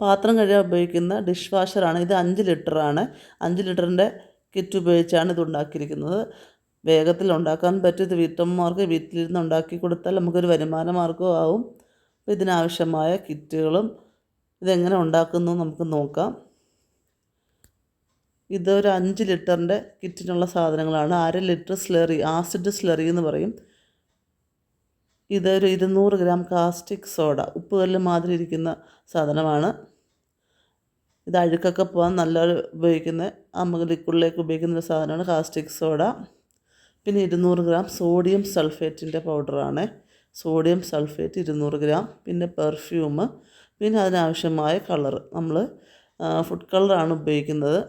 പാത്രം കഴുകാൻ ഉപയോഗിക്കുന്ന ഡിഷ് വാഷറാണ് ഇത് അഞ്ച് ലിറ്ററാണ്. അഞ്ച് ലിറ്ററിന്റെ കിറ്റ് ഉപയോഗിച്ചാണ് ഇത് ഉണ്ടാക്കിയിരിക്കുന്നത്. വേഗത്തിൽ ഉണ്ടാക്കാൻ പറ്റും. ഇത് വീട്ടമ്മമാർക്ക് വീട്ടിലിരുന്ന് ഉണ്ടാക്കി കൊടുത്താൽ നമുക്കൊരു വരുമാന മാർഗവും ആവും. ഇതിനാവശ്യമായ കിറ്റുകളും ഇതെങ്ങനെ ഉണ്ടാക്കുന്നു നമുക്ക് നോക്കാം. ഇതൊരു അഞ്ച് ലിറ്ററിന്റെ കിറ്റിനുള്ള സാധനങ്ങളാണ്. അര ലിറ്റർ സ്ലറി ആസിഡ് സ്ലറി എന്ന് പറയും. ഇതൊരു ഇരുന്നൂറ് ഗ്രാം കാസ്റ്റിക് സോഡ. ഉപ്പുകല്ല് മാതിരി ഇരിക്കുന്ന സാധനമാണ്. ഇത് അഴുക്കൊക്കെ പോകാൻ നല്ല ഉപയോഗിക്കുന്ന നമുക്ക് ഉപയോഗിക്കുന്ന ഒരു സാധനമാണ് കാസ്റ്റിക് സോഡ. പിന്നെ ഇരുന്നൂറ് ഗ്രാം സോഡിയം സൾഫേറ്റിന്റെ പൗഡറാണ്. സോഡിയം സൾഫേറ്റ് ഇരുന്നൂറ് ഗ്രാം. പിന്നെ പെർഫ്യൂം പിന്നെ അതിനാവശ്യമായ കളർ. നമ്മൾ ഫുഡ് കളറാണ് ഉപയോഗിക്കുന്നത്.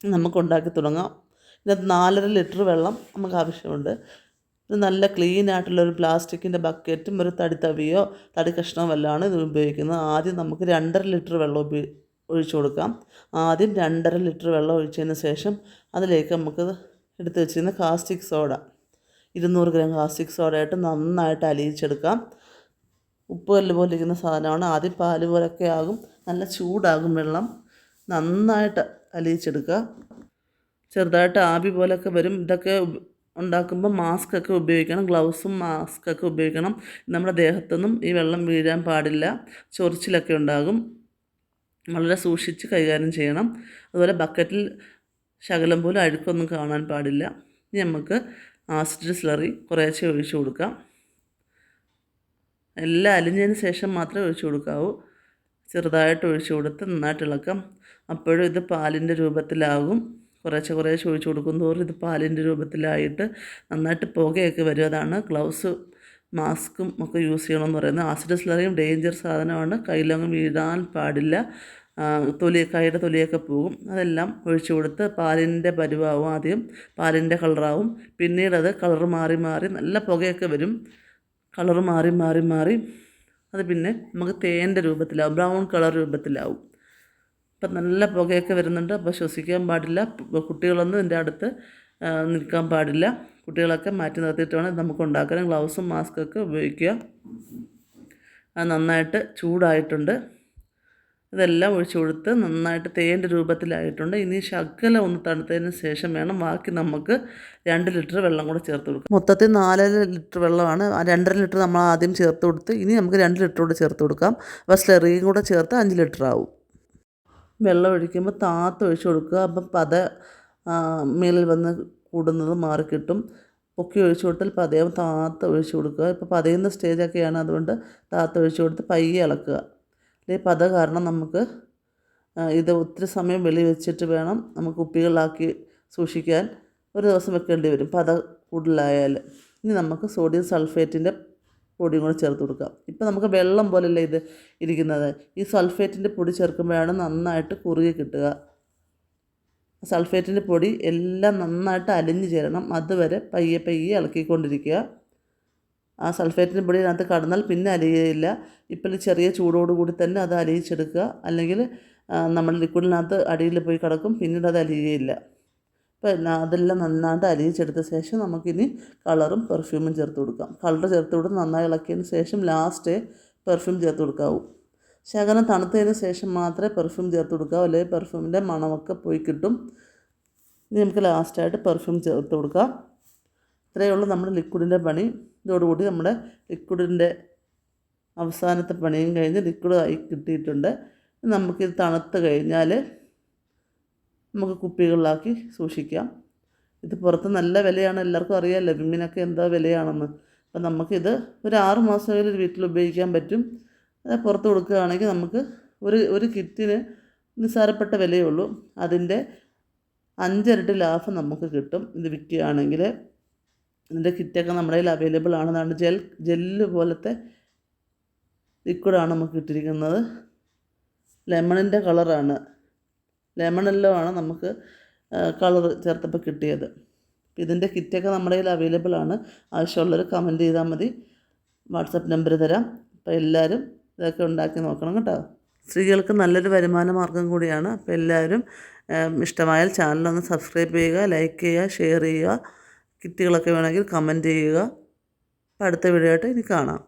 നമുക്ക് ഉണ്ടാക്കി തുടങ്ങാം. ഇതിനകത്ത് നാലര ലിറ്റർ വെള്ളം നമുക്ക് ആവശ്യമുണ്ട്. ഇത് നല്ല ക്ലീൻ ആയിട്ടുള്ള ഒരു പ്ലാസ്റ്റിക്കിന്റെ ബക്കറ്റും ഒരു തടി തവിയോ തടി കഷ്ണമോ വല്ലതാണ് ഇത് ഉപയോഗിക്കുന്നത്. ആദ്യം നമുക്ക് രണ്ടര ലിറ്റർ വെള്ളം ഉപയോഗി ഒഴിച്ചു കൊടുക്കാം. ആദ്യം രണ്ടര ലിറ്റർ വെള്ളം ഒഴിച്ചതിന് ശേഷം അതിലേക്ക് നമുക്ക് എടുത്ത് വെച്ചിരുന്ന കാസ്റ്റിക് സോഡ ഇരുന്നൂറ് ഗ്രാം കാസ്റ്റിക് സോഡ ആയിട്ട് നന്നായിട്ട് അലിയിച്ചെടുക്കാം. ഉപ്പ് കല്ല് പോലെ ഇരിക്കുന്ന സാധനമാണ്. ആദ്യം പാൽ പോലൊക്കെ ആകും. നല്ല ചൂടാകും വെള്ളം. നന്നായിട്ട് അലിയിച്ചെടുക്കുക. ചെറുതായിട്ട് ആവി പോലൊക്കെ വരും. ഇതൊക്കെ ഉണ്ടാക്കുമ്പോൾ മാസ്ക് ഒക്കെ ഉപയോഗിക്കണം ഗ്ലൗസും മാസ്ക് ഒക്കെ ഉപയോഗിക്കണം. നമ്മുടെ ദേഹത്തൊന്നും ഈ വെള്ളം വീഴാൻ പാടില്ല ചൊറിച്ചിലൊക്കെ ഉണ്ടാകും. വളരെ സൂക്ഷിച്ച് കൈകാര്യം ചെയ്യണം. അതുപോലെ ബക്കറ്റിൽ ശകലം പോലും അഴുക്കൊന്നും കാണാൻ പാടില്ല. ഇനി നമുക്ക് ആസിഡ് സ്ലറി കുറേശ്ശെ ഒഴിച്ചു കൊടുക്കാം. എല്ലാം അലിഞ്ഞതിന് ശേഷം മാത്രമേ ഒഴിച്ചു കൊടുക്കാവൂ. ചെറുതായിട്ട് ഒഴിച്ചു കൊടുത്ത് നന്നായിട്ട് ഇളക്കാം. അപ്പോഴും ഇത് പാലിന്റെ രൂപത്തിലാകും. കുറേശ്ശെ കുറേശ്ശെ ഒഴിച്ചു കൊടുക്കും. തോറും ഇത് പാലിന്റെ രൂപത്തിലായിട്ട് നന്നായിട്ട് പുകയൊക്കെ വരും. അതാണ് ഗ്ലൗസ് മാസ്കും ഒക്കെ യൂസ് ചെയ്യണമെന്ന് പറയുന്നത്. ആസിഡ് സ്ലറിയും ഡേഞ്ചർ സാധനമാണ്. കയ്യിലങ്ങ് വീഴാൻ പാടില്ല. തൊലി കൈയുടെ തൊലിയൊക്കെ പോകും. അതെല്ലാം ഒഴിച്ചു കൊടുത്ത് പാലിന്റെ പരുവാവും ആദ്യം. പാലിന്റെ കളറാവും. പിന്നീട് അത് കളർ മാറി മാറി നല്ല പുകയൊക്കെ വരും. കളർ മാറി മാറി മാറി. അത് പിന്നെ നമുക്ക് തേന്റെ രൂപത്തിലാവും. Brown colour രൂപത്തിലാവും. ഇപ്പം നല്ല പുകയൊക്കെ വരുന്നുണ്ട്. അപ്പോൾ ശ്വസിക്കാൻ പാടില്ല. കുട്ടികളൊന്നും ഇതിന്റെ അടുത്ത് നിൽക്കാൻ പാടില്ല. കുട്ടികളൊക്കെ മാറ്റി നിർത്തിയിട്ട് വേണം നമുക്ക് ഉണ്ടാക്കാൻ. ഗ്ലൗസും മാസ്കൊക്കെ ഉപയോഗിക്കുക. അത് നന്നായിട്ട് ചൂടായിട്ടുണ്ട്. ഇതെല്ലാം ഒഴിച്ചു കൊടുത്ത് നന്നായിട്ട് തേന്റെ രൂപത്തിലായിട്ടുണ്ട്. ഇനി ശകല ഒന്ന് തണുത്തതിന് ശേഷം വേണം ബാക്കി നമുക്ക് രണ്ട് ലിറ്റർ വെള്ളം കൂടെ ചേർത്ത് കൊടുക്കാം. മൊത്തത്തിൽ നാലര ലിറ്റർ വെള്ളമാണ്. രണ്ടര ലിറ്റർ നമ്മൾ ആദ്യം ചേർത്ത് കൊടുത്ത് ഇനി നമുക്ക് രണ്ട് ലിറ്റർ കൂടെ ചേർത്ത് കൊടുക്കാം. അപ്പോൾ സ്ലെറിയും കൂടെ ചേർത്ത് അഞ്ച് ലിറ്റർ ആവും വെള്ളം ഒഴിക്കുമ്പോൾ താത്ത് ഒഴിച്ച് കൊടുക്കുക. അപ്പം പത മേലിൽ വന്ന് കൂടുന്നത് മാറിക്കിട്ടും പൊക്കി ഒഴിച്ചു കൊടുത്താൽ പതയാവും. താത്ത് ഒഴിച്ചു കൊടുക്കുക. ഇപ്പോൾ പതയുന്ന സ്റ്റേജൊക്കെയാണ് അതുകൊണ്ട് താത്ത് ഒഴിച്ചു കൊടുത്ത് പയ്യെ ഇളക്കുക അല്ലെങ്കിൽ പത കാരണം നമുക്ക് ഇത് ഒത്തിരി സമയം വെളി വെച്ചിട്ട് വേണം നമുക്ക് കുപ്പികളിലാക്കി സൂക്ഷിക്കാൻ. ഒരു ദിവസം വെക്കേണ്ടി വരും പത കൂടുതലായാൽ. ഇനി നമുക്ക് സോഡിയം സൾഫേറ്റിന്റെ പൊടിയും കൂടെ ചേർത്ത് കൊടുക്കുക. ഇപ്പോൾ നമുക്ക് വെള്ളം പോലല്ലേ ഇത് ഇരിക്കുന്നത്? ഈ സൾഫേറ്റിന്റെ പൊടി ചേർക്കുമ്പോഴാണ് നന്നായിട്ട് കുറുകി കിട്ടുക. സൾഫേറ്റിന്റെ പൊടി എല്ലാം നന്നായിട്ട് അലിഞ്ഞു ചേരണം. അതുവരെ പയ്യെ പയ്യെ ഇളക്കിക്കൊണ്ടിരിക്കുക. ആ സൾഫേറ്റിന്റെ പൊടി അതിനകത്ത് കടന്നാൽ പിന്നെ അലിയുകയില്ല. ഇപ്പോൾ ചെറിയ ചൂടോടുകൂടി തന്നെ അത് അലിയിച്ചെടുക്കുക. അല്ലെങ്കിൽ നമ്മൾ ലിക്വിഡിനകത്ത് അടിയിൽ പോയി കിടക്കും. പിന്നീട് അത് അലിയുകയില്ല. അപ്പോൾ അതെല്ലാം നന്നായിട്ട് അലിയിച്ചെടുത്ത ശേഷം നമുക്കിനി കളറും പെർഫ്യൂമും ചേർത്ത് കൊടുക്കാം. കളർ ചേർത്ത് കൊടുത്ത് നന്നായി ഇളക്കിയതിന് ശേഷം ലാസ്റ്റ് പെർഫ്യൂം ചേർത്ത് കൊടുക്കാവൂ. ശകലം തണുത്തതിന് ശേഷം മാത്രമേ പെർഫ്യൂം ചേർത്ത് കൊടുക്കാവൂ. അല്ലെങ്കിൽ പെർഫ്യൂമിന്റെ മണമൊക്കെ പോയി കിട്ടും. ഇനി നമുക്ക് ലാസ്റ്റായിട്ട് പെർഫ്യൂം ചേർത്ത് കൊടുക്കാം. ഇത്രയേ ഉള്ളൂ നമ്മുടെ ലിക്വിഡിന്റെ പണി. ഇതോടുകൂടി നമ്മുടെ ലിക്വിഡിന്റെ അവസാനത്തെ പണിയും കഴിഞ്ഞ് ലിക്വിഡ് ആയി കിട്ടിയിട്ടുണ്ട്. നമുക്കിത് തണുത്ത് കഴിഞ്ഞാൽ നമുക്ക് കുപ്പികളിലാക്കി സൂക്ഷിക്കാം. ഇത് പുറത്ത് നല്ല വിലയാണ്. എല്ലാവർക്കും അറിയാമല്ലോ വിമ്മിനൊക്കെ എന്താ വിലയാണെന്ന്. അപ്പം നമുക്കിത് ഒരു ആറ് മാസമെങ്കിലും വീട്ടിൽ ഉപയോഗിക്കാൻ പറ്റും. പുറത്ത് കൊടുക്കുകയാണെങ്കിൽ നമുക്ക് ഒരു ഒരു കിറ്റിന് നിസ്സാരപ്പെട്ട വിലയേ ഉള്ളൂ. അതിന്റെ അഞ്ചിരട്ടി ലാഭം നമുക്ക് കിട്ടും. ഇത് വിൽക്കുകയാണെങ്കിൽ ഇതിന്റെ കിറ്റൊക്കെ നമ്മുടെ കയ്യിൽ അവൈലബിൾ ആണ്. ജെൽ ജെല്ല് പോലത്തെ ലിക്വിഡാണ് നമുക്ക് കിട്ടിയിരിക്കുന്നത് ലെമണിന്റെ കളറാണ് ലെമണെല്ലോ ആണ് നമുക്ക് കളർ ചേർത്തപ്പോൾ കിട്ടിയത്. ഇതിന്റെ കിറ്റൊക്കെ നമ്മുടെ കയ്യിൽ അവൈലബിൾ ആണ്. ആവശ്യമുള്ളവർ കമന്റ് ചെയ്താൽ മതി. വാട്സപ്പ് നമ്പർ തരാം. അപ്പോൾ എല്ലാവരും ഇതൊക്കെ ഉണ്ടാക്കി നോക്കണം കേട്ടോ. സ്ത്രീകൾക്ക് നല്ലൊരു വരുമാന മാർഗം കൂടിയാണ്. അപ്പോൾ എല്ലാവരും ഇഷ്ടമായാൽ ചാനലൊന്ന് സബ്സ്ക്രൈബ് ചെയ്യുക ലൈക്ക് ചെയ്യുക ഷെയർ ചെയ്യുക. കിറ്റുകളൊക്കെ വേണമെങ്കിൽ കമന്റ് ചെയ്യുക. അടുത്ത വീഡിയോ ആയിട്ട് ഇനി കാണാം.